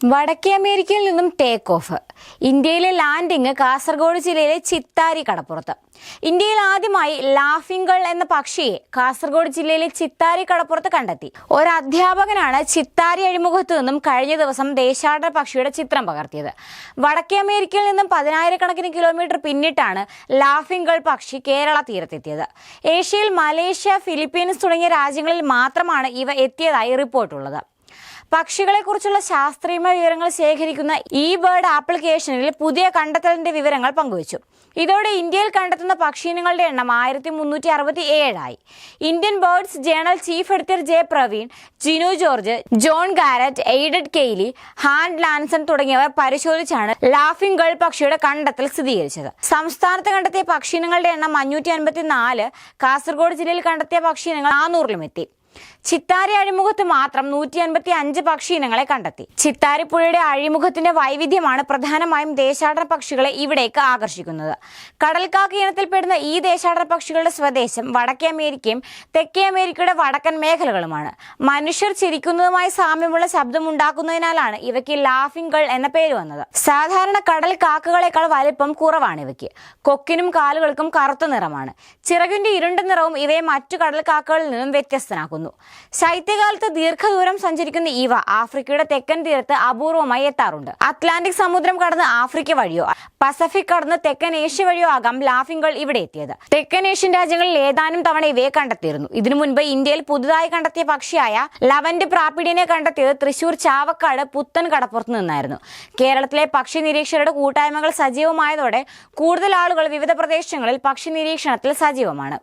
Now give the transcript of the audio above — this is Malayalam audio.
വടക്കേ അമേരിക്കയിൽ നിന്നും ടേക്ക് ഓഫ് ഇന്ത്യയിലെ ലാൻഡിംഗ് കാസർഗോഡ് ജില്ലയിലെ ചിത്താരി കടപ്പുറത്ത്. ഇന്ത്യയിൽ ആദ്യമായി ലാഫിംഗൾ എന്ന പക്ഷിയെ കാസർഗോഡ് ജില്ലയിലെ ചിത്താരി കടപ്പുറത്ത് കണ്ടെത്തി. ഒരു അധ്യാപകനാണ് ചിത്താരി അഴിമുഖത്ത് നിന്നും കഴിഞ്ഞ ദിവസം ദേശാടന പക്ഷിയുടെ ചിത്രം പകർത്തിയത്. വടക്കേ അമേരിക്കയിൽ നിന്നും പതിനായിരക്കണക്കിന് കിലോമീറ്റർ പിന്നിട്ടാണ് ലാഫിംഗൾ പക്ഷി കേരള തീരത്തെത്തിയത്. ഏഷ്യയിൽ മലേഷ്യ ഫിലിപ്പീൻസ് തുടങ്ങിയ രാജ്യങ്ങളിൽ മാത്രമാണ് ഇവ എത്തിയതായി റിപ്പോർട്ടുള്ളത് പക്ഷികളെക്കുറിച്ചുള്ള ശാസ്ത്രീയമായ വിവരങ്ങൾ ശേഖരിക്കുന്ന ഇ ബേർഡ് ആപ്ലിക്കേഷനിൽ പുതിയ കണ്ടെത്തലിന്റെ വിവരങ്ങൾ പങ്കുവച്ചു. ഇതോടെ ഇന്ത്യയിൽ കണ്ടെത്തുന്ന പക്ഷീനങ്ങളുടെ എണ്ണം ആയിരത്തി മുന്നൂറ്റി അറുപത്തി ഏഴായി Indian birds journal chief editor J Praveen Jinu George John Garrett aided Kaylee Han Lanson തുടങ്ങിയവർ പരിശോധിച്ചാണ് ലാഫിംഗ് ഗേൾ പക്ഷിയുടെ കണ്ടെത്തൽ സ്ഥിരീകരിച്ചത്. സംസ്ഥാനത്ത് കണ്ടെത്തിയ പക്ഷീനങ്ങളുടെ എണ്ണം അഞ്ഞൂറ്റി അൻപത്തി നാല് കാസർഗോഡ് ജില്ലയിൽ കണ്ടെത്തിയ പക്ഷീനങ്ങൾ നാനൂറിലും എത്തി. ചിത്താരി അഴിമുഖത്ത് മാത്രം നൂറ്റി അൻപത്തി അഞ്ച് പക്ഷി ഇനങ്ങളെ കണ്ടെത്തി. ചിത്താരിപ്പുഴയുടെ അഴിമുഖത്തിന്റെ വൈവിധ്യമാണ് പ്രധാനമായും ദേശാടന പക്ഷികളെ ഇവിടേക്ക് ആകർഷിക്കുന്നത്. കടൽക്കാക്ക ഇനത്തിൽപ്പെടുന്ന ഈ ദേശാടന പക്ഷികളുടെ സ്വദേശം വടക്കേ അമേരിക്കയും തെക്കേ അമേരിക്കയുടെ വടക്കൻ മേഖലകളുമാണ്. മനുഷ്യർ ചിരിക്കുന്നതുമായി സാമ്യമുള്ള ശബ്ദം ശബ്ദമുണ്ടാക്കുന്നതിനാലാണ് ഇവയ്ക്ക് ലാഫിംഗ് ഗൾ എന്ന പേര് വന്നത്. സാധാരണ കടൽ കാക്കകളെക്കാൾ വലിപ്പം കുറവാണ് ഇവയ്ക്ക്. കൊക്കിനും കാലുകൾക്കും കറുത്ത നിറമാണ്. ചിറകിന്റെ ഇരുണ്ട നിറവും ഇവയെ മറ്റു കടൽ കാക്കകളിൽ നിന്നും വ്യത്യസ്തനാക്കുന്നു. ശൈത്യകാലത്ത് ദീർഘദൂരം സഞ്ചരിക്കുന്ന ഇവ ആഫ്രിക്കയുടെ തെക്കൻ തീരത്ത് അപൂർവമായി എത്താറുണ്ട്. അറ്റ്ലാന്റിക് സമുദ്രം കടന്ന് ആഫ്രിക്ക വഴിയോ പസഫിക് കടന്ന് തെക്കൻ ഏഷ്യ വഴിയോ ആകാം ലാഫിംഗുകൾ ഇവിടെ എത്തിയത്. തെക്കൻ ഏഷ്യൻ രാജ്യങ്ങളിൽ ഏതാനും തവണ ഇവയെ കണ്ടെത്തിയിരുന്നു. ഇതിനു മുൻപ് ഇന്ത്യയിൽ പുതുതായി കണ്ടെത്തിയ പക്ഷിയായ ലവന്റ് പ്രാപ്പിഡിനെ കണ്ടെത്തിയത് തൃശൂർ ചാവക്കാട് പുത്തൻ കടപ്പുറത്ത് നിന്നായിരുന്നു. കേരളത്തിലെ പക്ഷി നിരീക്ഷകരുടെ കൂട്ടായ്മകൾ സജീവമായതോടെ കൂടുതൽ ആളുകൾ വിവിധ പ്രദേശങ്ങളിൽ പക്ഷി നിരീക്ഷണത്തിൽ സജീവമാണ്.